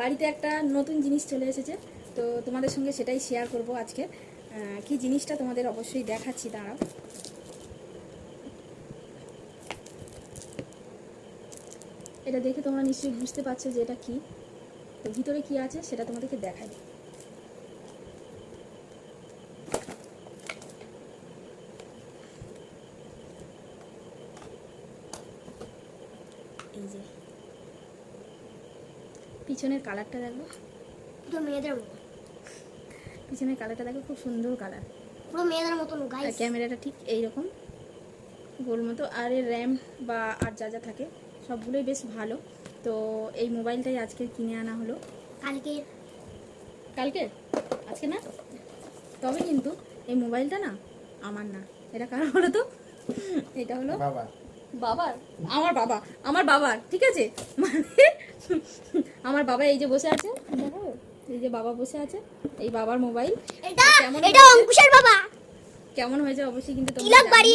বাড়িতে একটা নতুন জিনিস চলে এসেছে, তো তোমাদের সঙ্গে সেটাই শেয়ার করব আজকে। কি জিনিসটা তোমাদের অবশ্যই দেখাচ্ছি, দাঁড়াও। এটা দেখে তোমরা নিশ্চয়ই বুঝতে পারছ যে এটা কি। তো ভিতরে কি আছে সেটা তোমাদেরকে দেখাই। এই যে। পিছনের কালারটা দেখো। পুরো মেয়েদের মতো। পিছনের কালারটা দেখো খুব সুন্দর কালার। পুরো মেয়েদের মতন গাইস ক্যামেরাটা ঠিক এইরকম গোল মতো। আর এর র্যাম বা আর যা যা থাকে সবগুলোই বেশ ভালো। তো এই মোবাইলটাই আজকে কিনে আনা হলো। কালকে কালকে আজকে না? তবে কিন্তু এই মোবাইলটা না আমার না। এটা কার হলো তো? এটা হলো বাবা বাবার? আমার বাবা। আমার বাবার ঠিক আছে? মানে আমার বাবা এই যে বসে আছে দেখো এই যে বাবা বসে আছে এই বাবার মোবাইল। এটা কেমন এটা? অঙ্কুশের বাবা। কেমন হয়েছে? অবশ্যই কিন্তু তোমরা বাড়ি।